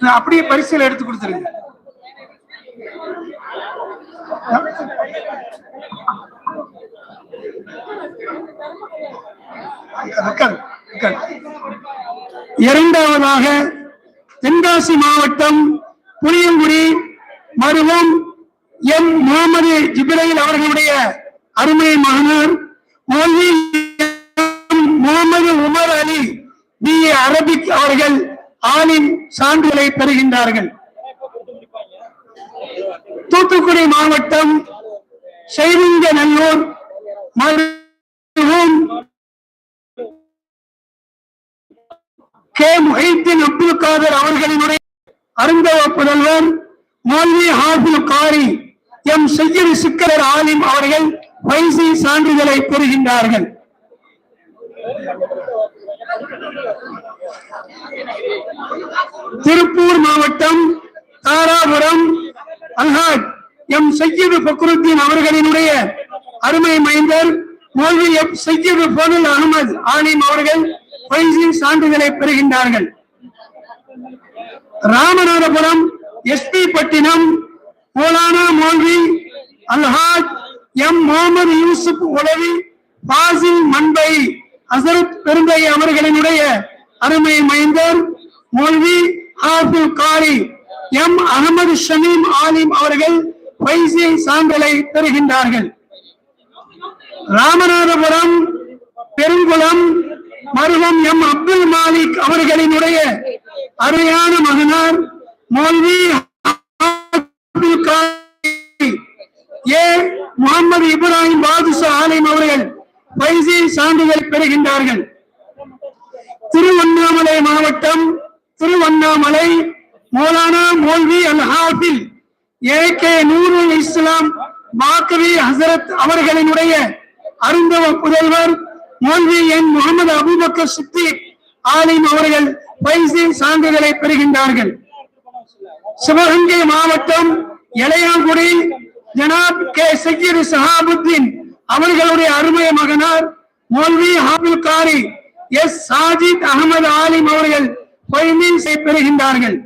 அப்படியே பரிசீல எடுத்து கொடுத்துருங்க. இரண்டாவதாக தென்காசி மாவட்டம் புளியங்குடி மருவம் எம் முகமது ஜிப்ரைல் அவர்களுடைய அருமை மகனார் Mohammed Umar Ali B A Arabic அவர்கள் ஆணின் சான்றிதழை பெறுகின்றார்கள். தூத்துக்குடி மாவட்டம் செய்திங்கநல்லூர் நல்லூர் கே. முஹைத்தீன் அப்துல் காதர் அவர்களினுடைய அருந்தவ புதல்வர் மோல்வி ஹாஃபில் காரி எம் செய்யது சிக்கரர் ஆலிம் அவர்கள் வைசி சான்றிதழை பெறுகின்றார்கள். திருப்பூர் மாவட்டம் தாராபுரம் அல்ஹாட் எம் சையது பக்ருத்தீன் அவர்களினுடைய அருமை மைந்தர் மௌல்வி எம் சையது பொருள் அகமது ஆலிம் அவர்கள் பயிற்சியின் சான்றிதழை பெறுகின்றார்கள். Ramanathapuram S P Pattinam Maulana Moulvi Alhaj M Mohammed Yusuf உலவி Fazil Manbai அசரத் பெருந்தை அவர்களினுடைய அருமை மைந்தர் மொழி ஹாஃபில் காரி எம் அகமது ஷமீம் ஆலிம் அவர்கள் பைசியை சான்றிதழை பெறுகின்றார்கள். ராமநாதபுரம் பெருங்குளம் மருவம் எம் அப்துல் மாலிக் அவர்களினுடைய அருமையான மகனார் மௌல்வி அப்துல் காரி ஏ முகமது இப்ராஹிம் பாதுஷா ஆலிம் அவர்கள் வைசி சான்றிதழ் பெறுகின்றார்கள். திருவண்ணாமலை மாவட்டம் திருவண்ணாமலை மௌலானா மௌல்வி அல் ஹாஃபில் ஏ கே நூருல் இஸ்லாம் பாக்கவி ஹசரத் அவர்களினுடைய அருந்தவ புதல்வர் மௌல்வி என் முகமது அபூபக்கர் சித்திக் ஆலிம் அவர்கள் பைசி சான்றிதழை பெறுகின்றார்கள். சிவகங்கை மாவட்டம் இளையாங்குடி ஜனாப் கே. சையது சஹாபுத்தீன் அவர்களுடைய அருமை மகனார் மௌல்வி ஹாபுல் காரி எஸ் சாஜித் அகமது ஆலிம் அவர்கள் பைமீன்ஸை பெறுகின்றார்கள்.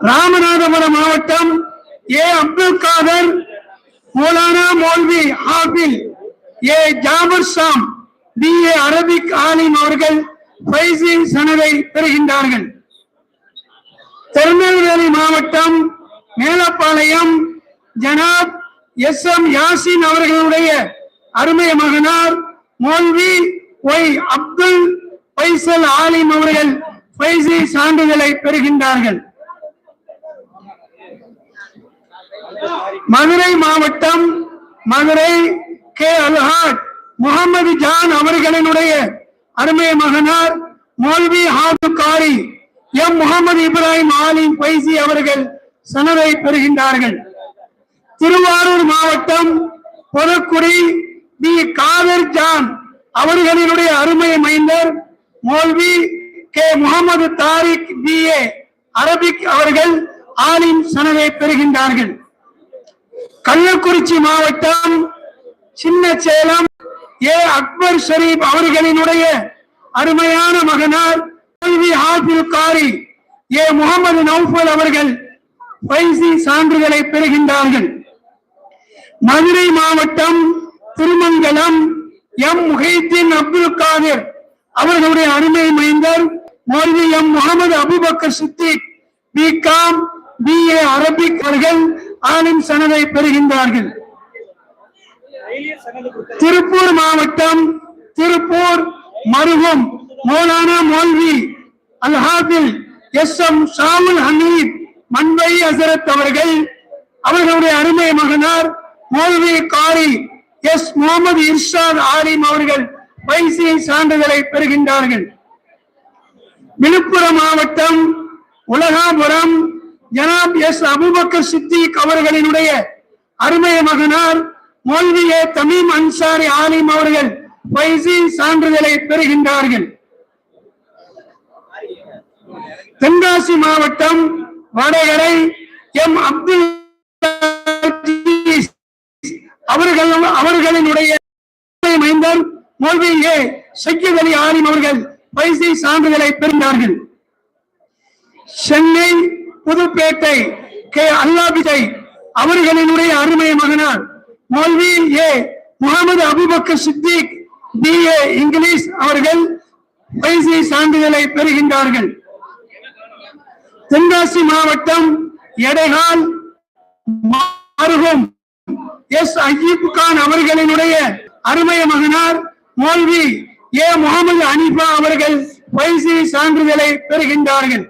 ராமநாதபுரம் மாவட்டம் A. Abdul Khader Maulana Moulvi Hafiz A. Jafar Sham B. A. Arabic Alim அவர்கள் பைசி சனதை பெறுகின்றார்கள். திருநெல்வேலி மாவட்டம் மேலப்பாளையம் ஜனாப் எஸ். எம். யாசின் அவர்களுடைய அருமை மகனார் மோல்வி ஒய் அப்துல் பைசல் ஆலிம் அவர்கள் பைசி சான்றிதழை பெறுகின்றார்கள். மதுரை மாவட்டம் மதுரை கே அல்ஹாட் முகமது ஜான் அவர்களினுடைய அருமை மகனார் மௌல்வி ஹாபு காரி எம் முகமது இப்ராஹிம் ஆலிம் பைசி அவர்கள் சனதை பெறுகின்றார்கள். திருவாரூர் மாவட்டம் பொதுக்குடி பி காதர் ஜான் அவர்களினுடைய அருமை மைந்தர் Moulvi K. Mohammed Tariq B. A. Arabic அவர்கள் ஆலிம் சனவை பெறுகின்றார்கள். கள்ளக்குறிச்சி மாவட்டம் சின்ன சேலம் ஏ. அக்பர் ஷரீப் அவர்களினுடைய அருமையான மகனார் கல்வி ஹாஃபில் காரி ஏ. முகமது நௌஃபல் அவர்கள் பைசி சான்றுகளை பெறுகின்றார்கள். மதுரை மாவட்டம் திருமங்கலம் எம் முஹைத்தீன் அப்துல் காதிர் அவர்களுடைய அருமை மைந்தர் Moulvi M Mohammed Abubakar Siddique B Com B A Arabic அவர்கள் ஆலிம் சனதை பெறுகின்றார்கள். திருப்பூர் மாவட்டம் திருப்பூர் மருகம் மௌலானா மௌல்வி அல்ஹாபில் எஸ் எம் ஷாமுல் ஹமீத் மன்வை அசரத் அவர்கள் அவர்களுடைய அருமை மகனார் மௌல்வி காரி எஸ் முகமது இர்ஷாத் ஆலிம் அவர்கள் பைசி சான்றிதழை பெறுகின்றார்கள். விழுப்புரம் மாவட்டம் உலகாபுரம் ஜனாப் எஸ் அபுபக்கர் சித்திக் அவர்களினுடைய அருமைய மகனார் மௌல்வி தமிம் அன்சாரி ஆலிம் அவர்கள் பைசி சான்றிதழை பெறுகின்றார்கள். தென்காசி மாவட்டம் வடகரை எம் அப்துல் அவர்கள் அவர்களினுடைய மைந்தர் மோல்வி ஏ சையத் அலி ஆலிம் அவர்கள் பைசி சான்றிதழை பெறுந்தார்கள் சென்னை புதுப்பேட்டை கே அல்லாபிதை அவர்களினுடைய அருமை மகனார் Moulvi A Mohammed Abubakar Siddique B A English அவர்கள் பைசி சான்றிதழை பெறுகின்றார்கள். தென்காசி மாவட்டம் எடைகால் மருகும் எஸ் அஜீப் கான் அவர்களினுடைய அருமைய மகனார் மோல்வி ஏ முகமது அனிபா அவர்கள் பைசி சான்றிதழை பெறுகின்றார்கள்.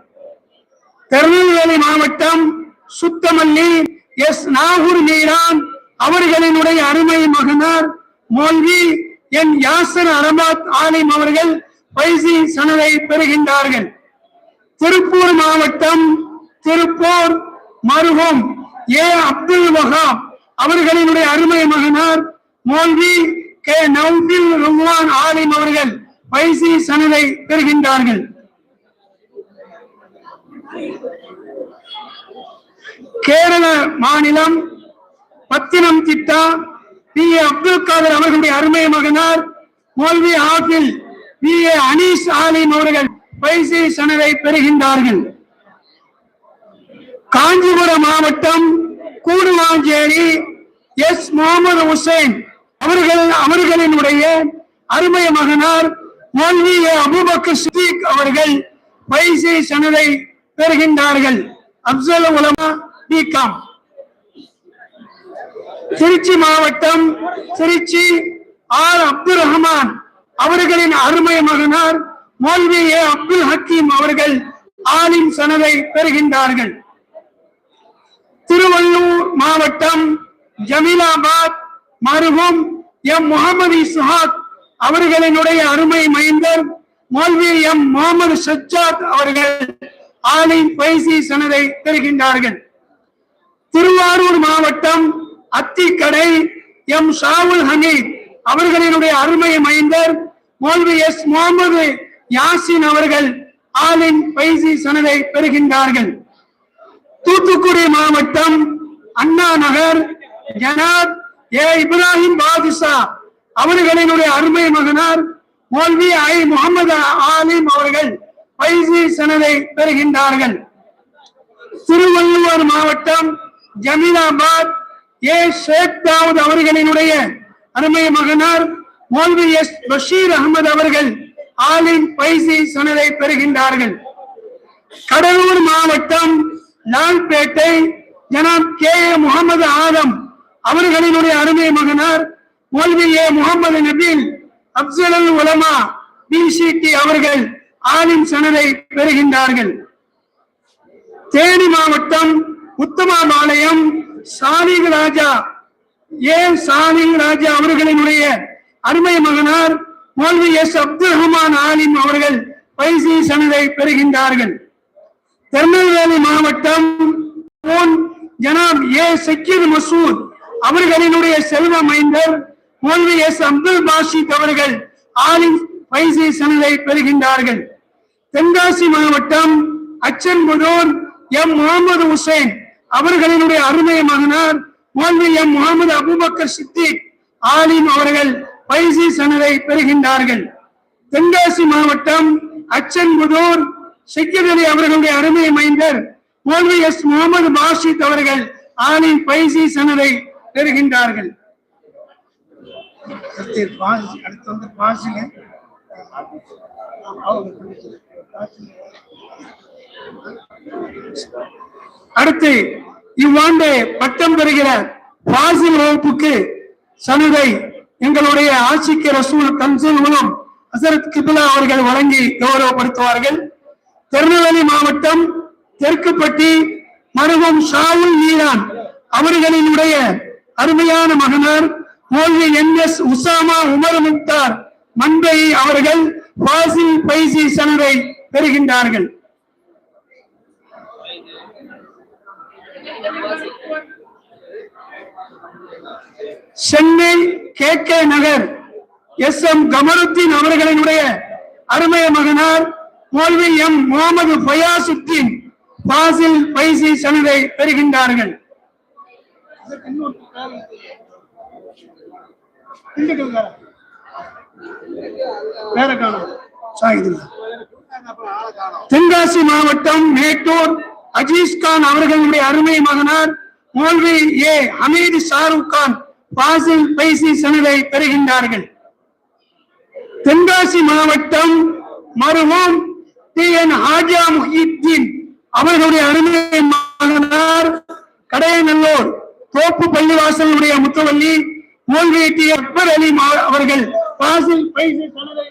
திருநெல்வேலி மாவட்டம் சுத்தமல்லி எஸ் நாகூர் மீரான் அவர்களினுடைய அருமை மகனார் மோல்வி என் யாசர் அரபாத் ஆலிம் அவர்கள் பைசி சனதை பெறுகின்றார்கள். திருப்பூர் மாவட்டம் திருப்பூர் மருகும் ஏ அப்துல் வஹாப் அவர்களினுடைய அருமை மகனார் மோல்வி கே. நௌபில் ருவான் ஆலிம் அவர்கள் பைசி சனதை பெறுகின்றார்கள். கேரள மாநிலம் Pathanamthitta B. A. Abdul Kader அவர்களுடைய அருமை மகனார் Maulvi apple P. A. Anees ஆலிம் அவர்கள் பைசி சனதை பெறுகின்றார்கள். காஞ்சிபுரம் மாவட்டம் கூடுவாஞ்சேரி எஸ் முகமது ஹுசைன் அவர்கள் அவர்களினுடைய அருமைய மகனார் மௌல்வி அபுபக்கர் சித்திக் அவர்கள் பைசி சனதை பெறுகின்றார்கள். அப்சல் உலமா பிகாம் திருச்சி மாவட்டம் திருச்சி ஆர் அப்துல் ரஹ்மான் அவர்களின் அருமை மகனார் மௌல்வி ஏ அப்துல் ஹக்கீம் அவர்கள் ஆலிம் சனதை பெறுகின்றார்கள். திருவள்ளூர் மாவட்டம் ஜமீலாபாத் மருகும் எம் முகமது இஸ்ஹாக் அவர்களினுடைய அருமை மைந்தர் மௌல்வி எம் முகமது சஜாத் அவர்கள் ஆலிம் பைசி சனதை பெறுகின்றார்கள் திருவாரூர் மாவட்டம் அத்திக்கடை எம் ஷாவுல் ஹமீத் அவர்களினுடைய அருமை மைந்தர் மௌல்வி எஸ் முகமது யாசின் அவர்கள் ஆலின் பைசி சனதை பெறுகின்றார்கள் தூத்துக்குடி மாவட்டம் அண்ணா நகர் ஜனாப் ஏ இப்ராஹிம் பாதுஷா. அவர்களினுடைய அருமை மகனார் மோல்வி ஐ முகமது ஆலிம் அவர்கள் பைசி சனதை பெறுகின்றார்கள். திருவள்ளுவர் மாவட்டம் ஜமீலாபாத் ஏ ஷேக் தாவூத் அவர்களினுடைய அருமை மகனார் மோல்வி எஸ் பஷீர் அகமது அவர்கள் ஆலிம் பைசி சனதை பெறுகின்றார்கள். கடலூர் மாவட்டம் லால்பேட்டை ஜனாப் கே ஏ முகமது ஆதம் அவர்களினுடைய அருமை மகனார் மோல்வி ஏ முகமது நபீல் அப்சல் அல் உலமா பிசிடி அவர்கள் ஆலிம் சனரை பெறுகின்றார்கள். தேனி மாவட்டம் உத்தமாபாளையம் சாலிக் ராஜா ஏ சாலிக் ராஜா அவர்களினுடைய அருமை மகனார் மோல்வி எஸ் அப்துல் ரஹ்மான் ஆலிம் அவர்கள் பைசி சனதை பெறுகின்றார்கள். திருநெல்வேலி மாவட்டம் ஜனாப் ஏ சக்கீர் மசூத் அவர்களினுடைய செல்வ மைந்தர் மௌல்வி எஸ் அப்துல் பாஷித் அவர்கள் ஆலிம் பைசி சனதை பெறுகின்றார்கள். தென்காசி மாவட்டம் அச்சன்புதூர் எம் முகமது ஹுசைன் அவர்களினுடைய அருமை மகனார் மௌல்வி எம் முகமது அபூபக்கர் சித்திக் ஆலிம் அவர்கள் பைசி சனதை பெறுகின்றார்கள். தென்காசி மாவட்டம் அச்சன்புதூர் ஷக்கீர் அலி அவர்களுடைய அருமை மைந்தர் மௌல்வி எஸ் முகமது பாஷித் அவர்கள் ஆலிம் பைசி சனதை பெறுகின்றார்கள். அடுத்து பாசி அடுத்து வந்து பாசிங்க அடுத்து இவ்வாண்டு பட்டம் பெறுகிற பாசில் வகுப்புக்கு சலுகை எங்களுடைய ஆட்சிக்கு ரசூல் கன்சல் மூலம் ஹசரத் கிபிலா அவர்கள் வழங்கி கௌரவப்படுத்துவார்கள். திருநெல்வேலி மாவட்டம் தெற்குப்பட்டி மருவம் ஷாவுல் ஈரான் அவர்களினுடைய அருமையான மகனார். Maulvi N S Usama Umar Mukhtar. மன்பை அவர்கள் பாசில் பைசி சனரை பெறுகின்றார்கள். Chennai K K Nagar. S M Kamaruddin அவர்களினுடைய அருமைய மகனார். மோல்வி எம் முகமது ஃபயாசுத்தீன் பாசில் பைசி சனரை பெறுகின்றார்கள். திண்டுக்கல் வேற. காணும். சாகிதுல்லா தென்காசி மாவட்டம் மேட்டூர் அஜீஸ்கான் அவர்களுடைய அருமை மகனார் மோல்வி ஏ ஹமீது ஷாருக் கான் பாசில் பைசி சனதை பெறுகின்றார்கள். தென்காசி மாவட்டம் மருவம் டி என் ஹாஜா முஹித்தீன் அவர்களுடைய அருமை மகனார் கடையநல்லூர். தோப்பு பள்ளிவாசலுடைய முத்தவல்லி மோல்வி அக்பர் அலி மா- அவர்கள் பாசில் பைசை சனதை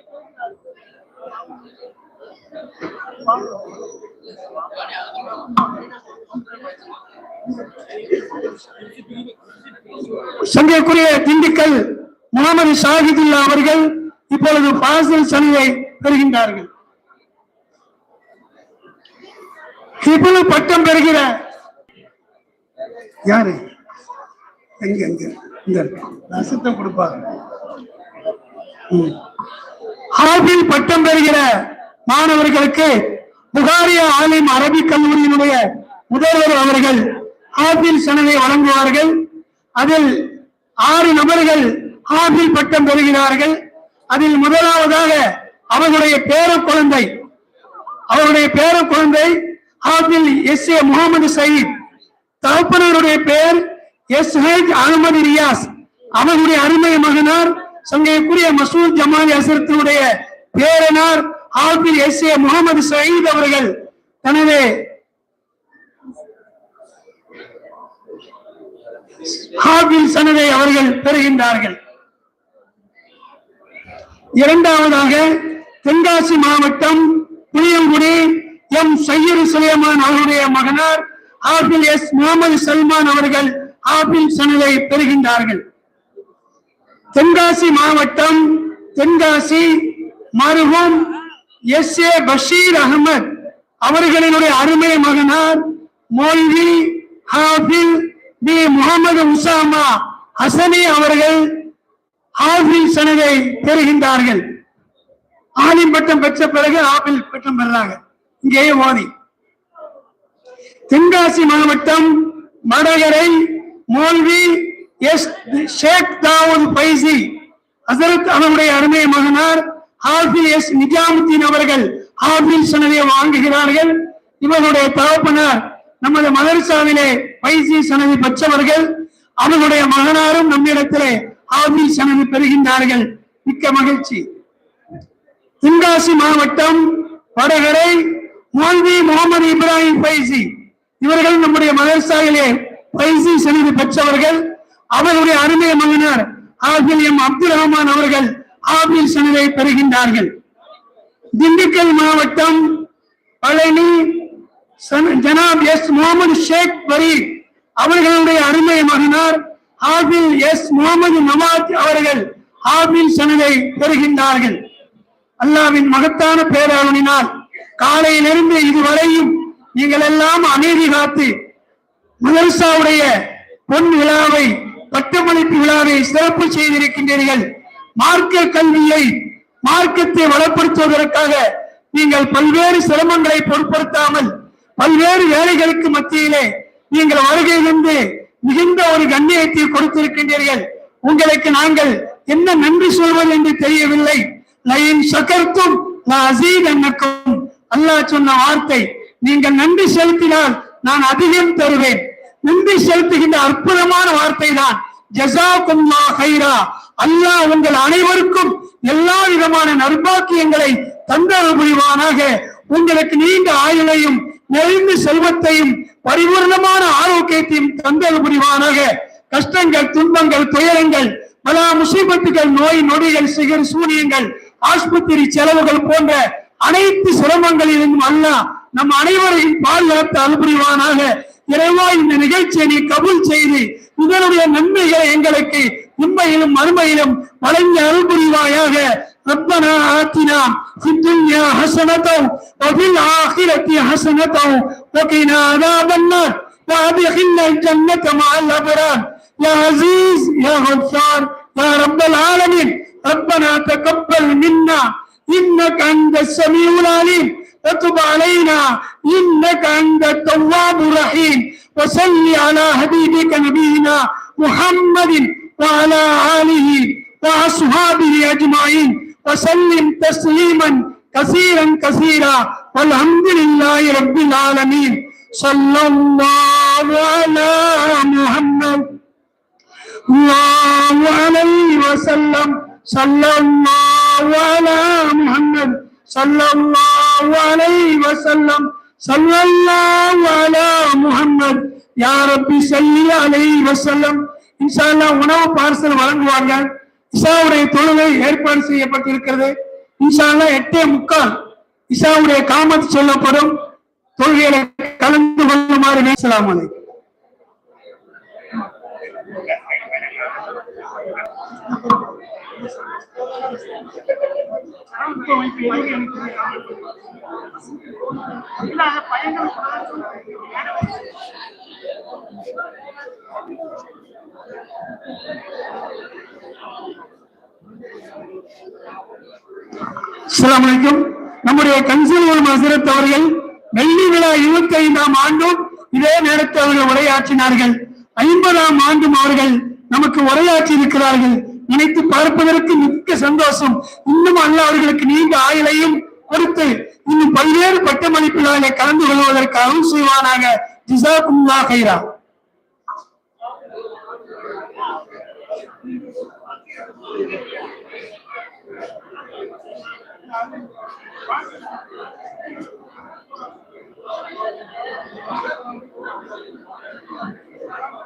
சங்கைக்குரிய திண்டுக்கல் முகமது ஷாஹிதுல்லா அவர்கள் இப்பொழுது பாசில் சலுகை பெறுகின்றார்கள். இப்பொழுது பட்டம் பெறுகிற யாரு? எங்க எங்க இந்த ரசத்தை கொடுப்பாங்க. அரபில் பட்டம் பெறுகிற மாணவர்களுக்கு புகாரியா ஆலிம் அரபிக் கல்லூரியினுடைய முதல்வர் அவர்கள் ஆபில் சனவை வழங்குவார்கள். அதில் ஆறு நபர்கள் ஆபில் பட்டம் பெறுகிறார்கள். அதில் முதலாவதாக அவருடைய பேர குழந்தை அவருடைய பேர குழந்தை ஹாபில் எஸ் ஏ முகமது சயீத். தகப்பனருடைய பெயர் எஸ் ஹெச் அகமது ரியாஸ் அவருடைய அருமை மகனார் சங்கைக்குரிய மசூத் ஜமால் அசரத்தினுடைய பேரனார் ஆபில் எஸ் ஏ முகமது சயீத் அவர்கள். தனது ஹாபில் சனதை அவர்கள் பெறுகின்றார்கள். இரண்டாவதாக தென்காசி மாவட்டம் புளியங்குடி எம் சையரு சுலைமான் அவருடைய மகனார் ஆபில் எஸ் முகமது சல்மான் அவர்கள் ஆப்பிள் சனதை பெறுகின்றார்கள். தென்காசி மாவட்டம் தென்காசி மருவம் எஸ் ஏ பஷீர் அகமது அவர்களினுடைய அருமை மகனார் மௌல்வி ஹாபில் பி முகமது உசாமா ஹசனி அவர்கள் ஆபில் சனதை பெறுகின்றார்கள். ஆலிம் பட்டம் பெற்ற பிறகு ஆபில் பட்டம் பெறாங்க இங்கேயே ஓதி. தென்காசி மாவட்டம் மடகரை மோல்வி எஸ் ஷேக் தாவூத் பைசி ஹசரத் அவருடைய அருமை மகனார் ஹாஃபில் எஸ் நிஜாமுத்தீன் அவர்கள் ஹாஃபில் சனதை வாங்குகிறார்கள். இவர்களுடைய தகப்பனார் நமது மதரசாவிலே பைசி சனதி பெற்றவர்கள். அவர்களுடைய மகனாரும் நம்மிடத்திலே ஹாஃபில் சனதி பெறுகின்றார்கள். மிக்க மகிழ்ச்சி. தென்காசி மாவட்டம் வடகரை மோல்வி முகமது இப்ராஹிம் பைசி இவர்கள் நம்முடைய மதரசாவிலே பைசி சனது பெற்றவர்கள் அவர்களுடைய அருமைய மகனார் ஆபில் எம் அப்துல் ரஹ்மான் அவர்கள் ஆபில் சனதை பெறுகின்றார்கள். திண்டுக்கல் மாவட்டம் பழனி ஜனாப் எஸ் முகமது ஷேக் பரி அவர்களுடைய அருமை மகனார் ஆபில் எஸ் முகமது நவாஸ் அவர்கள் ஆபில் சனதை பெறுகின்றார்கள். அல்லாவின் மகத்தான பேராளனினால் காலையிலிருந்து இதுவரையும் நீங்கள் எல்லாம் அமைதி காத்து மதரசாவுடைய பொன் விழாவை பட்டமளிப்பு விழாவை சிறப்பு செய்திருக்கின்றீர்கள். மார்க்க கல்வியை மார்க்கத்தை வளப்படுத்துவதற்காக நீங்கள் பல்வேறு சிரமங்களை பொருட்படுத்தாமல் பல்வேறு வேலைகளுக்கு மத்தியிலே நீங்கள் வருகையிலிருந்து மிகுந்த ஒரு கண்ணியத்தை கொடுத்திருக்கின்றீர்கள். உங்களுக்கு நாங்கள் என்ன நன்றி சொல்வது என்று தெரியவில்லை. லயின் சக்கர்த்தும் அசீத் என்னக்கும் அல்லாஹ் சொன்ன வார்த்தை நீங்கள் நன்றி செலுத்தினால் நான் அதிகம் தருவேன். நன்றி செலுத்துகின்ற அற்புதமான வார்த்தை தான் ஜசாகுல்லா ஹைரா அல்லாஹ் உங்கள் அனைவருக்கும் எல்லா விதமான நற்பாக்கியங்களை தந்தல் புரிவானாக. உங்களுக்கு நீண்ட ஆயுளையும் நிறைந்த செல்வத்தையும் பரிபூர்ணமான ஆரோக்கியத்தையும் தந்தல் புரிவானாக. கஷ்டங்கள் துன்பங்கள் துயரங்கள் பல முசீபத்துகள் நோய் நொடிகள் சிகர் சூனியங்கள் ஆஸ்பத்திரி செலவுகள் போன்ற அனைத்து சிரமங்களிலும் அல்ல நம் அனைவரையும் பாதுகாத்து அனுபுரிவானாக இறைவா இந்த நிகழ்ச்சியை நீ கபூல் செய்து இதனுடைய நன்மைகளை எங்களுக்கு உண்மையிலும் மறுமையிலும் வழங்கி அருள்புரிவாயாக ربنا آتنا في الدنيا حسنة وفي الآخرة حسنة وقنا عذاب النار وأدخلنا الجنة مع الأبرار يا عزيز يا غفار يا رب العالمين ربنا تقبل منا إنك أنت السميع العليم وتب علينا إنك أنت التواب الرحيم. وصل على حبيبك نبينا محمد وعلى آله وأصحابه أجمعين. وسلم تسليما كثيرا كثيرا. والحمد لله رب العالمين. صلى الله على محمد الله عليه وسلم. صلى الله على محمد. صلى الله عليه وسلم صلى الله على محمد يا ربي صل عليه وسلم இன்ஷா அல்லாஹ் உணவு பார்சல் வழங்குவாங்க இஷாவுடைய தொழுகை ஏற்பாடு செய்யப்பட்டிருக்கிறது இன்ஷா அல்லாஹ் எட்டே முக்கால் இஷாவுடைய காமத் சொல்லப்படும் தொழுகையில கலந்து கொள்ளுமாறு பேசலாம் அலைக்கும் அஸ்ஸலாமு அலைக்கும். நம்முடைய கன்சல்வர் மசரத் அவர்கள் வெள்ளி விழா இருபத்தி ஐந்தாம் ஆண்டும் இதே நேரத்தில் அவர்கள் உரையாற்றினார்கள். ஐம்பதாம் ஆண்டும் அவர்கள் நமக்கு உரையாற்றி இருக்கிறார்கள். நினைத்து பார்ப்பதற்கு மிக்க சந்தோஷம். இன்னும் அல்ல அவர்களுக்கு நீண்ட ஆயுளையும் கொடுத்து இன்னும் பல்வேறு பட்டமளிப்புகளிலே கலந்து கொள்வதற்கு அருள் செய்வானாக. ஜிசாகுல்லா கைரா.